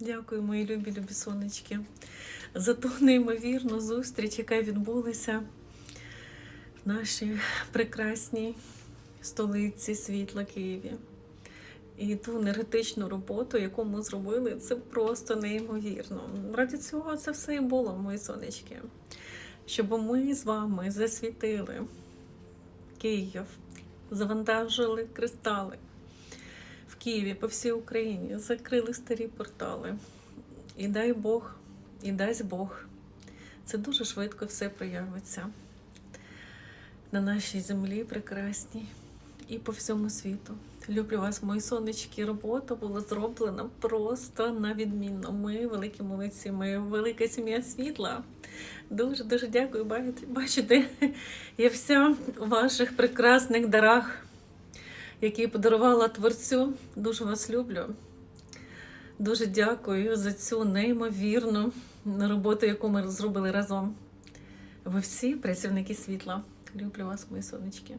Дякую, мої любі любі сонечки, за ту неймовірну зустріч, яка відбулася в нашій прекрасній столиці світла Києві. І ту енергетичну роботу, яку ми зробили, це просто неймовірно. Ради цього це все і було, мої сонечки. Щоб ми з вами засвітили Київ, завантажили кристали Києві по всій Україні, закрили старі портали. І дай Бог, і дасть Бог. Це дуже швидко все проявиться на нашій землі прекрасній і по всьому світу. Люблю вас, мої сонечки. Робота була зроблена просто на відмінно. Ми великі молодці, ми велика сім'я світла. Дуже дуже дякую. Бачите, я вся у ваших прекрасних дарах, які подарувала творцю. Дуже вас люблю. Дуже дякую за цю неймовірну роботу, яку ми зробили разом. Ви всі працівники світла. Люблю вас, мої сонечки.